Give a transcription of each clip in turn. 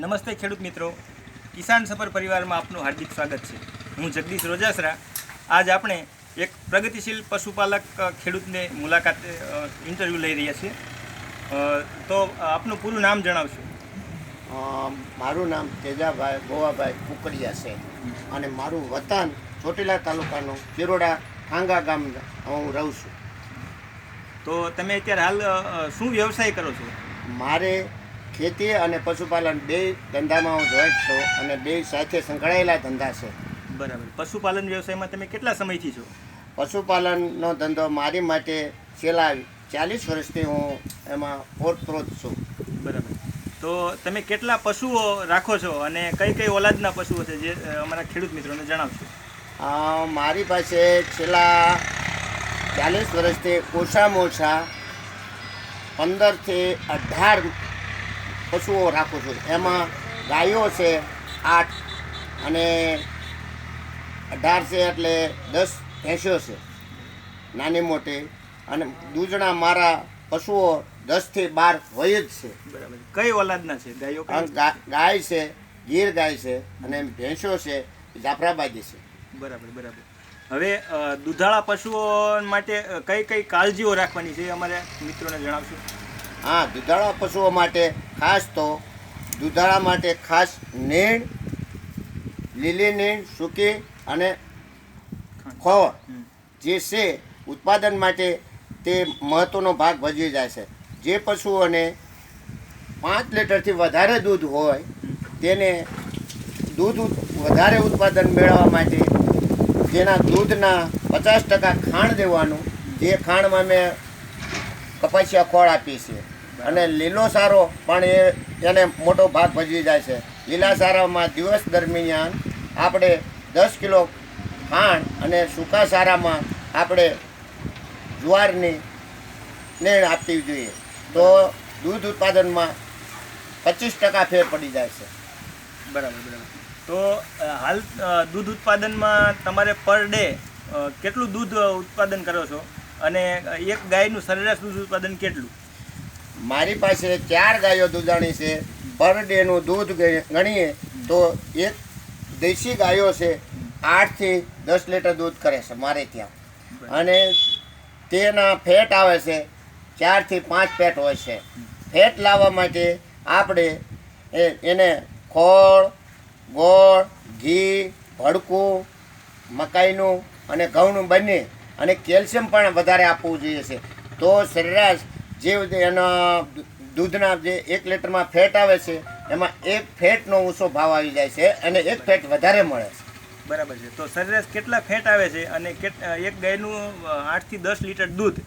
નમસ્તે ખેડૂત મિત્રો. કિસાન સફર પરિવારમાં આપનું હાર્દિક સ્વાગત છે. હું જગદીશ રોજાસરા. આજ આપણે એક પ્રગતિશીલ પશુપાલક ખેડૂતને મુલાકાત ઇન્ટરવ્યૂ લઈ રહ્યા છીએ. તો આપનું પૂરું નામ જણાવશો. મારું નામ તેજાભાઈ ગોવાભાઈ કુકડિયા છે. અને મારું વતન ચોટીલા તાલુકાનું ચિરોડા ખાંગા ગામ હું રહું છું. તો તમે અત્યારે હાલ શું વ્યવસાય કરો છો? મારે ખેતી અને પશુપાલન બે ધંધામાં હું જોઈન્ટ છું અને બે સાથે સંકળાયેલા ધંધા છે. બરાબર. પશુપાલન વ્યવસાયમાં તમે કેટલા સમયથી છો? પશુપાલનનો ધંધો મારી માટે છેલ્લા ચાલીસ વર્ષથી હું એમાં ઓતપ્રોત છું. બરાબર. તો તમે કેટલા પશુઓ રાખો છો અને કઈ કઈ ઓલાદના પશુઓ છે જે અમારા ખેડૂત મિત્રોને જણાવશો? મારી પાસે છેલ્લા ચાલીસ વર્ષથી ઓછામાં ઓછા પંદરથી અઢાર પશુઓ રાખું છું. એમાં ગાયો છે આઠ અને અઢાર છે એટલે દસ ભેંસો છે નાની મોટી. અને દૂધણા મારા પશુઓ દસથી બાર હોય જ છે. બરાબર. કઈ ઓલાદના છે? ગાયો ગાય છે ગીર ગાય છે અને ભેંસો છે જાફરાબાદી છે. બરાબર બરાબર. હવે દૂધાળા પશુઓ માટે કઈ કઈ કાળજીઓ રાખવાની છે અમારે મિત્રોને જણાવશો? હા દુધાળા પશુઓ માટે ખાસ તો દૂધાળા માટે ખાસ નીણ લીલી નીણ સૂકી અને ખોળ જે છે ઉત્પાદન માટે તે મહત્ત્વનો ભાગ ભજવી જાય છે. જે પશુઓને પાંચ લીટરથી વધારે દૂધ હોય તેને દૂધ વધારે ઉત્પાદન મેળવવા માટે જેના દૂધના પચાસ ટકા ખાણ દેવાનું જે ખાણમાં મેં કપાસિયા ખોળ આપીએ છે. અને લીલો સારો, પણ એ એને મોટો ભાગ ભજવી જાય છે. લીલા સારામાં દિવસ દરમિયાન આપણે દસ કિલો ખાંડ અને સૂકા સારામાં આપણે જુવારની નેણ આપવી જોઈએ. તો દૂધ ઉત્પાદનમાં પચીસ ટકા ફેર પડી જાય છે. બરાબર બરાબર. તો હાલ દૂધ ઉત્પાદનમાં તમારે પર ડે કેટલું દૂધ ઉત્પાદન કરો છો? અને એક ગાયનું સરેરાશ દૂધ ઉત્પાદન કેટલું? મારી પાસે ચાર ગાયો દૂધાણી છે, પર ડેનું દૂધ ગણી- ગણીએ તો એક દેશી ગાયો છે, આઠથી દસ લીટર દૂધ કરે છે મારે ત્યાં. અને તેના ફેટ આવે છે ચારથી પાંચ ફેટ હોય છે. ફેટ લાવવા માટે આપણે એને ખોળ, ગોળ, ઘી, ભડકું, મકાઈનું અને ઘઉંનું બંને અને કેલ્શિયમ પણ વધારે આપવું જોઈએ છે. તો સરેરાશ જે એના દૂધના જે એક લીટરમાં ફેટ આવે છે એમાં એક ફેટનો ઊંચો ભાવ આવી જાય છે અને એક ફેટ વધારે મળે છે. બરાબર છે. તો સરેરાશ કેટલા ફેટ આવે છે અને એક ગાયનું આઠથી દસ લીટર દૂધ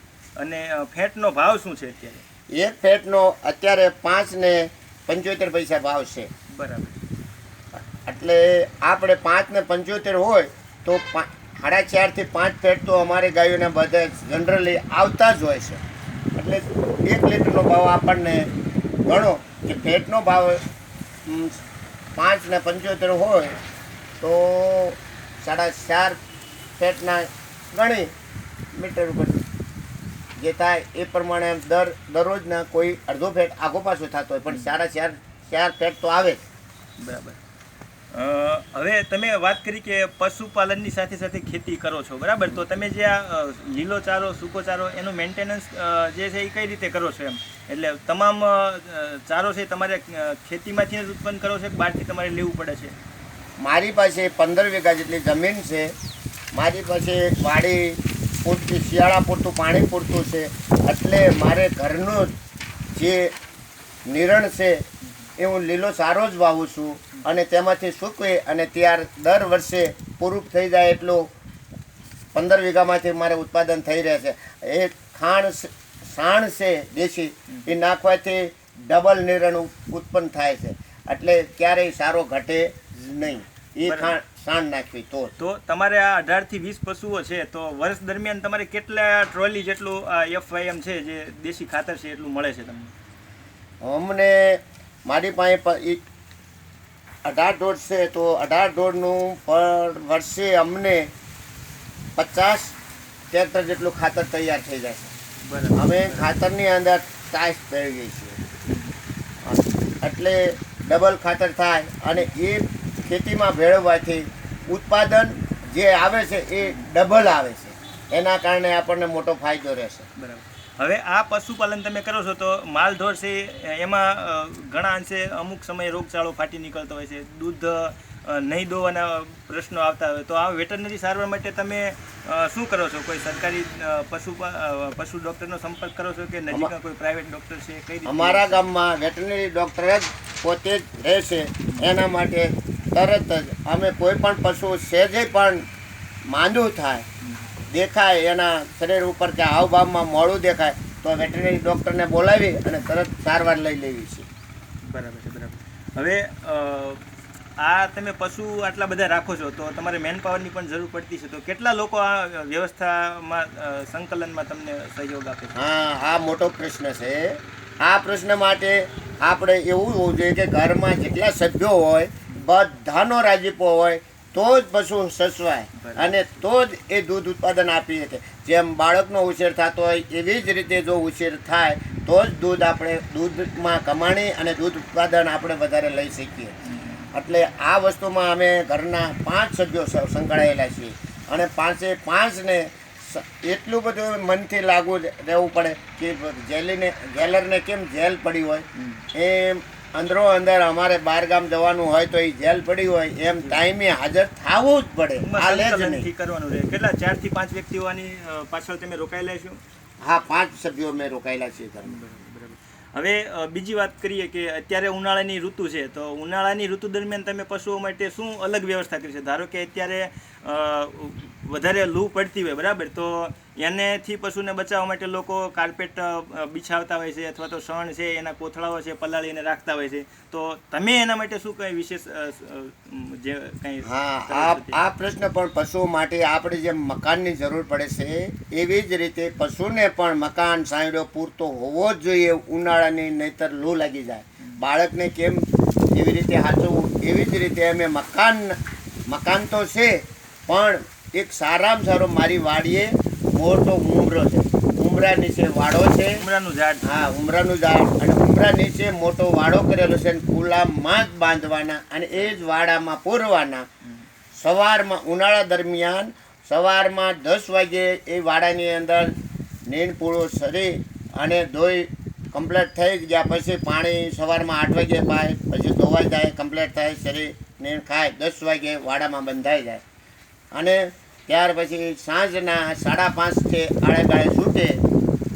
અને ફેટનો ભાવ શું છે અત્યારે? એક ફેટનો અત્યારે પાંચ ને પંચોતેર પૈસા ભાવ છે. બરાબર. એટલે આપણે પાંચ ને પંચોતેર હોય તો સાડા ચારથી પાંચ ફેટ તો અમારી ગાયોને બધા જનરલી આવતા જ હોય છે. એટલે એક લીટરનો ભાવ આપણને ગણો કે ફેટનો ભાવ પાંચ ને પંચોતેર હોય, તો સાડા ચાર ફેટના ગણી મીટર ઉપર. જે થાય એ પ્રમાણે દર, દરરોજના કોઈ અડધો ફેટ આગો પાછો થતો હોય, પણ સાડા ચાર ચાર ફેટ તો આવે જ. બરાબર. હવે તમે વાત કરી કે પશુપાલનની સાથે સાથે ખેતી કરો છો, બરાબર? તો તમે જે આ લીલો ચારો, સૂકો ચારો, એનું મેન્ટેનન્સ જે છે એ કઈ રીતે કરો છો એમ? એટલે તમામ ચારો છે તમારે ખેતીમાંથી જ ઉત્પન્ન કરો છો બહારથી તમારે લેવું પડે છે? મારી પાસે પંદર વીઘા જેટલી જમીન છે. મારી પાસે વાડી પૂરતી, શિયાળા પૂરતું, પાણી પૂરતું છે. એટલે મારે ઘરનું જે નિરણ છે, એ હું લીલો સારો જ વાવું છું. અને તેમાંથી સૂકવે અને ત્યાર દર વર્ષે પૂરું થઈ જાય એટલું પંદર વીઘામાંથી મારે ઉત્પાદન થઈ રહે છે. એ ખાણ સાણ છે દેશી એ નાખવાથી ડબલ નિરણ ઉત્પન્ન થાય છે. એટલે ક્યારેય સારો ઘટે જ નહીં. એ. ખાણ સાણ નાખવી તો તો તમારે આ અઢારથી વીસ પશુઓ છે તો વર્ષ દરમિયાન તમારે કેટલા ટ્રોલી જેટલું આ એફવાયએમ છે જે દેશી ખાતર છે એટલું મળે છે તમને? અમને મારી પાસે અઢાર દોઢ છે તો અઢાર દોઢનું પર વર્ષે અમને પચાસ ટ્રેક્ટર જેટલું ખાતર તૈયાર થઈ જાય છે. બરાબર. અમે ખાતરની અંદર ટાઈસ પહેરી ગઈ છે. એટલે ડબલ ખાતર થાય અને એ ખેતીમાં ભેળવવાથી ઉત્પાદન જે આવે છે એ ડબલ આવે છે. એના કારણે આપણને મોટો ફાયદો રહેશે. બરાબર. હવે આ પશુપાલન તમે કરો છો તો માલ ઢોર છે એમાં ઘણા અંશે અમુક સમયે રોગચાળો ફાટી નીકળતો હોય છે દૂધ નહીં દોવાના પ્રશ્નો આવતા હોય તો આ વેટરનરી સારવાર માટે તમે શું કરો છો? કોઈ સરકારી પશુ પશુ ડૉક્ટરનો સંપર્ક કરો છો કે નજીકના કોઈ પ્રાઇવેટ ડૉક્ટર છે? કઈ અમારા ગામમાં વેટરનરી ડૉક્ટર જ પોતે જ રહેશે એના માટે તરત જ અમે કોઈ પણ પશુ સહેજે પણ માંદું થાય દેખાય એના શરીર ઉપર કે હાવભાવમાં મોડું દેખાય તો વેટરનરી ડૉક્ટરને બોલાવી અને તરત સારવાર લઈ લેવી છે. બરાબર છે બરાબર. હવે આ તમે પશુ આટલા બધા રાખો છો તો તમારે મેન પાવરની પણ જરૂર પડતી છે તો કેટલા લોકો આ વ્યવસ્થામાં સંકલનમાં તમને સહયોગ આપે છે? હા આ મોટો પ્રશ્ન છે. આ પ્રશ્ન માટે આપણે એવું હોવું જોઈએ કે ઘરમાં જેટલા સભ્યો હોય બધાનો રાજીપો હોય તો જ પશુ સસવાય. અને તો જ એ દૂધ ઉત્પાદન આપી શકે જેમ બાળકનો ઉછેર થતો હોય એવી જ રીતે જો ઉછેર થાય તો જ દૂધ આપણે દૂધમાં કમાણી અને દૂધ ઉત્પાદન આપણે વધારે લઈ શકીએ. એટલે આ વસ્તુમાં અમે ઘરના પાંચ સભ્યો સંકળાયેલા છીએ. અને પાંચે પાંચને એટલું બધું મનથી લાગુ રહેવું પડે કે જેલીને જેલરને કેમ જેલ પડી હોય? એમ અંદરો અંદર અમારે બહાર ગામ જવાનું હોય તો એ જેલ પડી હોય એમ ટાઈમે હાજર થવું જ પડે. આ લે જ નહીં. કરવાનું રહે. કેટલા? ચારથી પાંચ વ્યક્તિ હોવાની પાછળ તમે રોકાયેલા છો? હા પાંચ સભ્યો મેં રોકાયેલા છીએ ઘરમાં. બરાબર. હવે બીજી વાત કરીએ કે અત્યારે ઉનાળાની ઋતુ છે તો ઉનાળાની ઋતુ દરમિયાન તમે પશુઓ માટે શું અલગ વ્યવસ્થા કરી છે ધારો કે અત્યારે વધારે લૂ પડતી હોય બરાબર? તો એનેથી પશુને બચાવવા માટે લોકો કાર્પેટ બિછાવતા હોય છે અથવા તો શણ છે એના કોથળાઓ છે પલાળીને રાખતા હોય છે. તો તમે એના માટે શું કંઈ વિશેષ જે કંઈ હા આ આ પ્રશ્ન પણ પશુઓ માટે આપણે જેમ મકાનની જરૂર પડે છે એવી જ રીતે પશુને પણ મકાન સાંયડો પૂરતો હોવો જ જોઈએ ઉનાળાની નહીતર લૂ લાગી જાય. બાળકને કેમ એવી રીતે સાચવવું એવી જ રીતે અમે મકાન મકાન તો છે પણ એક સારામાં સારો મારી વાડીએ મોટો ઉમરો છે. ઉમરા નીચે વાડો છે. ઉમરાનું ઝાડ. હા ઉમરાનું ઝાડ. અને ઉમરા નીચે મોટો વાડો કરેલો છે અને ખુલ્લામાં જ બાંધવાના અને એ જ વાડામાં પૂરવાના. સવારમાં ઉનાળા દરમિયાન સવારમાં દસ વાગે એ વાડાની અંદર નીણ પૂળો સરી અને ધોઈ કમ્પ્લેટ થઈ ગયા પછી પાણી સવારમાં આઠ વાગે પાય પછી ધોવાઈ જાય કમ્પ્લેટ થાય શરીર નીણ ખાય દસ વાગે વાડામાં બંધાઈ જાય. અને ત્યાર પછી સાંજના સાડા પાંચથી આડે ગાળે છૂટે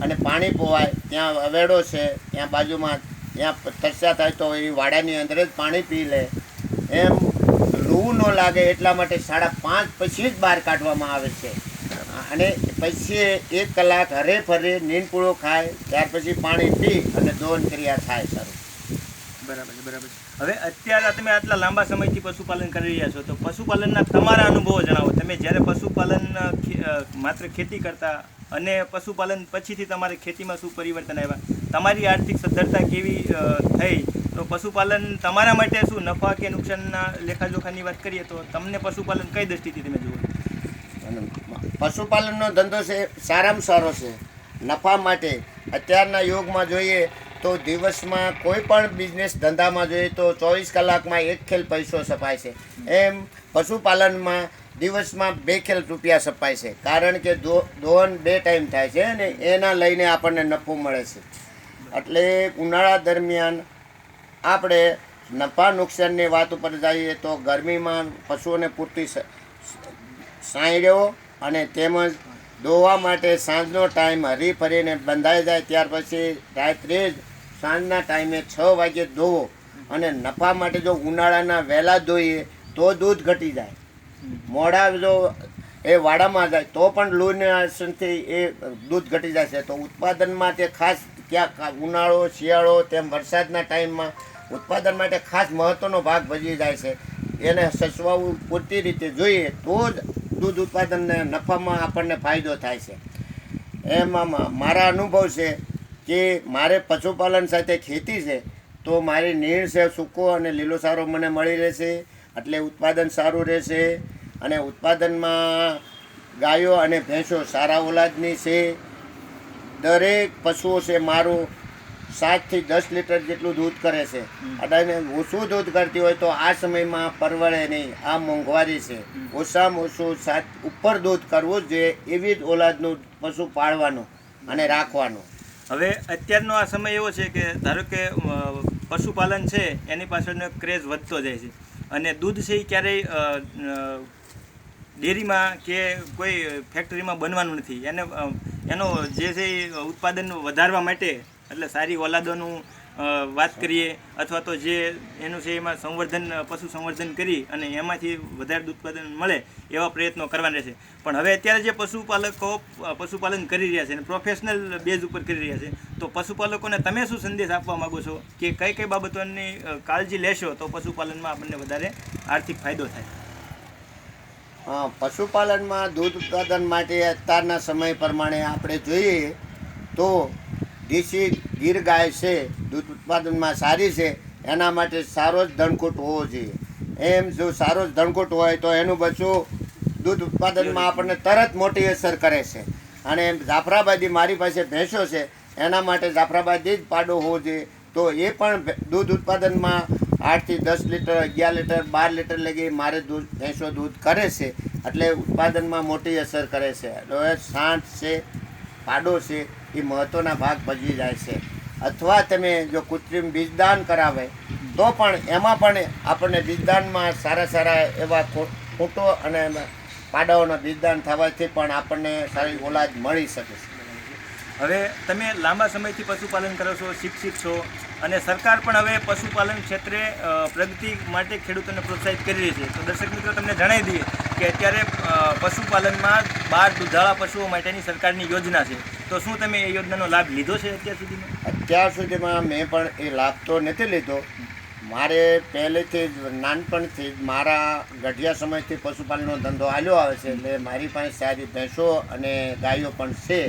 અને પાણી પોવાય, ત્યાં અવેડો છે, ત્યાં બાજુમાં ત્યાં તરસ્યા થાય તો એ વાડાની અંદર જ પાણી પી લે. એમ લૂ ન લાગે એટલા માટે સાડા પાંચ પછી જ બહાર કાઢવામાં આવે છે. અને પછી એક કલાક હરે ફરે નીંદપૂળો ખાય, ત્યાર પછી પાણી પી અને દોન ક્રિયા થાય સારું બરાબર છે બરાબર છે. હવે અત્યારે તમે આટલા લાંબા સમયથી પશુપાલન કરી રહ્યા છો, તો પશુપાલનના તમારા અનુભવો જણાવો. તમે જ્યારે પશુપાલન માત્ર ખેતી કરતા અને પશુપાલન પછીથી તમારે ખેતીમાં શું પરિવર્તન આવ્યા? તમારી આર્થિક સદ્ધરતા કેવી થઈ? તો પશુપાલન તમારા માટે શું, નફા કે નુકસાનના લેખાજોખાની વાત કરીએ તો તમને પશુપાલન કઈ દ્રષ્ટિથી તમે જુઓ? પશુપાલનનો ધંધો છે, સારામાં સારો છે. નફા માટે અત્યારના યુગમાં જોઈએ તો દિવસમાં કોઈ પણ બિઝનેસ ધંધામાં જોઈએ તો ચોવીસ કલાકમાં એક ખેલ પૈસો સપાય છે. એમ પશુપાલનમાં દિવસમાં બે ખેલ રૂપિયા સપાય છે. કારણ કે દોહન બે ટાઈમ થાય છે અને એના લઈને આપણને નફો મળે છે. એટલે ઉનાળા દરમિયાન આપણે નફા નુકસાનની વાત ઉપર જઈએ તો ગરમીમાં પશુઓને પૂરતી સાંયડ્યો અને તેમજ દોવા માટે સાંજનો ટાઈમ હરી ફરીને બંધાઈ જાય ત્યાર પછી રાત્રે જ સાંજના ટાઈમે છ વાગે ધોવો અને નફા માટે જો ઉનાળાના વહેલા ધોઈએ તો દૂધ ઘટી જાય. મોડા જો એ વાડામાં જાય તો પણ લુનાશનથી એ દૂધ ઘટી છે તો ઉત્પાદનમાં તે ખાસ ક્યાં ઉનાળો, શિયાળો તેમ વરસાદના ટાઈમમાં ઉત્પાદન માટે ખાસ મહત્ત્વનો ભાગ ભજવી જાય છે. એને સચવાવું પૂરતી રીતે જોઈએ તો જ દૂધ ઉત્પાદનને નફામાં આપણને ફાયદો થાય છે. એમાં મારા અનુભવ છે કે મારે પશુપાલન સાથે ખેતી છે તો મારી નીણ છે સૂકો અને લીલો સારો મને મળી રહેશે એટલે ઉત્પાદન સારું રહેશે અને ઉત્પાદનમાં ગાયો અને ભેંસો સારા ઓલાદની છે. દરેક પશુઓ છે મારું સાતથી દસ લીટર જેટલું દૂધ કરે છે. અને ઓછું દૂધ કરતી હોય તો આ સમયમાં પરવડે નહીં આ મોંઘવારી છે. ઓછામાં ઓછું સાત ઉપર દૂધ કરવું જ જોઈએ એવી જ ઓલાદનું પશુ પાળવાનું અને રાખવાનું. હવે અત્યારનો આ સમય એવો છે કે ધારો કે પશુપાલન છે, એની પાછળનો ક્રેઝ વધતો જાય છે. અને દૂધ છે એ ક્યારેય ડેરીમાં કે કોઈ ફેક્ટરીમાં બનવાનું નથી. એને એનો જે છે એ ઉત્પાદન વધારવા માટે, એટલે સારી ઓલાદોનું વાત કરીએ અથવા તો જે એનું છે એમાં સંવર્ધન પશુ સંવર્ધન કરી અને એમાંથી વધારે ઉત્પાદન મળે એવા પ્રયત્નો કરવાના રહેશે પણ હવે અત્યારે જે પશુપાલકો પશુપાલન કરી રહ્યા છે અને પ્રોફેશનલ બેઝ ઉપર કરી રહ્યા છે, તો પશુપાલકોને તમે શું સંદેશ આપવા માંગો છો કે કઈ કઈ બાબતોની કાળજી લેશો તો પશુપાલનમાં આપણને વધારે આર્થિક ફાયદો થાય? પશુપાલનમાં દૂધ ઉત્પાદન માટે અત્યારના સમય પ્રમાણે આપણે જોઈએ તો દેશી ગીર ગાય છે, દૂધ ઉત્પાદનમાં સારી છે, એના માટે સારો જ ધણકૂટ હોવો જોઈએ. એમ જો સારો જ ધણકૂટ હોય તો એનું બચ્ચું દૂધ ઉત્પાદનમાં આપણને તરત મોટી અસર કરે છે. અને જાફરાબાદી મારી પાસે ભેંસો છે, એના માટે જાફરાબાદી જ પાડો હોવો જોઈએ. તો એ પણ દૂધ ઉત્પાદનમાં આઠથી દસ લીટર, અગિયાર લીટર, બાર લીટર લગી મારે દૂધ, ભેંસો દૂધ કરે છે. એટલે ઉત્પાદનમાં મોટી અસર કરે છે. સાંઠ છે, પાડો છે એ મહત્ત્વના ભાગ ભજવી જાય છે. અથવા તમે જો કૃત્રિમ બીજદાન કરાવે, તો પણ એમાં પણ આપણને બીજદાનમાં સારા સારા એવા ખૂંટો અને પાડાઓના બીજદાન થવાથી પણ આપણને સારી ઓલાદ મળી શકે છે. હવે તમે લાંબા સમયથી પશુપાલન કરો છો, શિક્ષિત છો અને સરકાર પણ હવે પશુપાલન ક્ષેત્રે પ્રગતિ માટે ખેડૂતોને પ્રોત્સાહિત કરી રહી છે. તો દર્શક મિત્રો, તમને જણાવી દઈએ કે અત્યારે પશુપાલનમાં બાર દુધાળા પશુઓ માટેની સરકારની યોજના છે. તો શું તમે એ યોજનાનો લાભ લીધો છે અત્યાર સુધીમાં? અત્યાર સુધીમાં મેં પણ એ લાભ તો નથી લીધો. મારે પહેલેથી જ નાનપણથી જ મારા ગઢિયા સમયથી પશુપાલનનો ધંધો હાલ્યો આવે છે એટલે મારી પાસે સારી ભેંસો અને ગાયો પણ છે.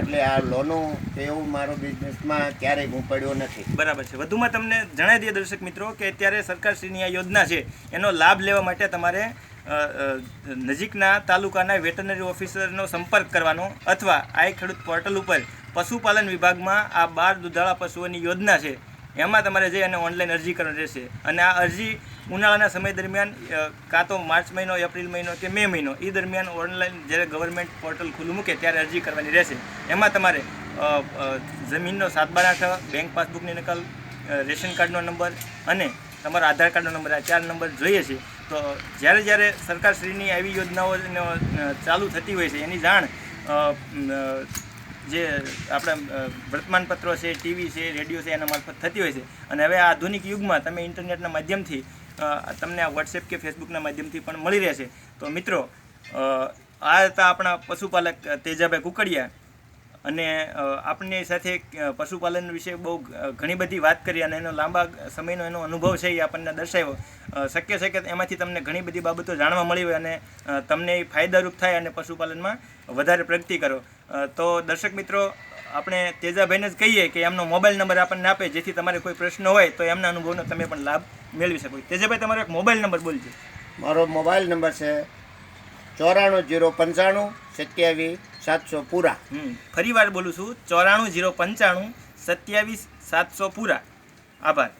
એટલે આ લોનો એવું મારો બિઝનેસમાં ક્યારેય હું પડ્યો નથી. બરાબર છે. વધુમાં તમને જણાવી દઈએ દર્શક મિત્રો કે અત્યારે સરકારશ્રીની આ યોજના છે એનો લાભ લેવા માટે તમારે નજીકના તાલુકાના વેટરનરી ઓફિસરનો સંપર્ક કરવાનો અથવા આઈ ખેડૂત પોર્ટલ ઉપર પશુપાલન વિભાગમાં આ બાર દુધાળા પશુઓની યોજના છે. એમાં તમારે જઈ અને ઓનલાઈન અરજી કરવાની રહેશે. અને આ અરજી ઉનાળાના સમય દરમિયાન કાં તો માર્ચ મહિનો, એપ્રિલ મહિનો કે મે મહિનો એ દરમિયાન ઓનલાઈન જ્યારે ગવર્મેન્ટ પોર્ટલ ખુલ્લું મૂકે ત્યારે અરજી કરવાની રહેશે. એમાં તમારે જમીનનો સાત બાર આઠ, બેંક પાસબુકની નકલ રેશન કાર્ડનો નંબર અને તમારો આધાર કાર્ડનો નંબર, આ ચાર નંબર જોઈએ છે. તો જ્યારે જ્યારે સરકારશ્રીની આવી યોજનાઓ ચાલુ થતી હોય છે, એની જાણ જે આપણા વર્તમાનપત્રો છે, ટીવી છે, રેડિયો છે, એના મારફત થતી હોય છે. અને હવે આધુનિક યુગમાં તમે ઇન્ટરનેટના માધ્યમથી તમને આ વોટ્સએપ કે ફેસબુકના માધ્યમથી પણ મળી રહેશે. તો મિત્રો આ હતા આપણા પશુપાલક તેજાભાઈ કુકડિયા. અને આપની સાથે પશુપાલન વિશે બહુ ઘણી બધી વાત કરી અને એનો લાંબા સમયનો એનો અનુભવ છે એ આપણને દર્શાવ્યો. શક્ય છે કે એમાંથી તમને ઘણી બધી બાબતો જાણવા મળી હોય અને તમને એ ફાયદારૂપ થાય અને પશુપાલનમાં વધારે પ્રગતિ કરો. તો દર્શક મિત્રો, આપણે તેજાભાઈને જ કહીએ કે એમનો મોબાઈલ નંબર આપણને આપે, જેથી તમારે કોઈ પ્રશ્ન હોય તો એમના અનુભવનો તમે પણ લાભ મેળવી શકો. તેજાભાઈ, તમારો એક મોબાઈલ નંબર બોલજો. મારો મોબાઈલ નંબર છે ચોરાણું જીરો પંચાણું સત્યાવીસ સાતસો પૂરા. ફરી વાર બોલું છું ચોરાણું જીરો પંચાણું સત્યાવીસ સાતસો પૂરા. આભાર.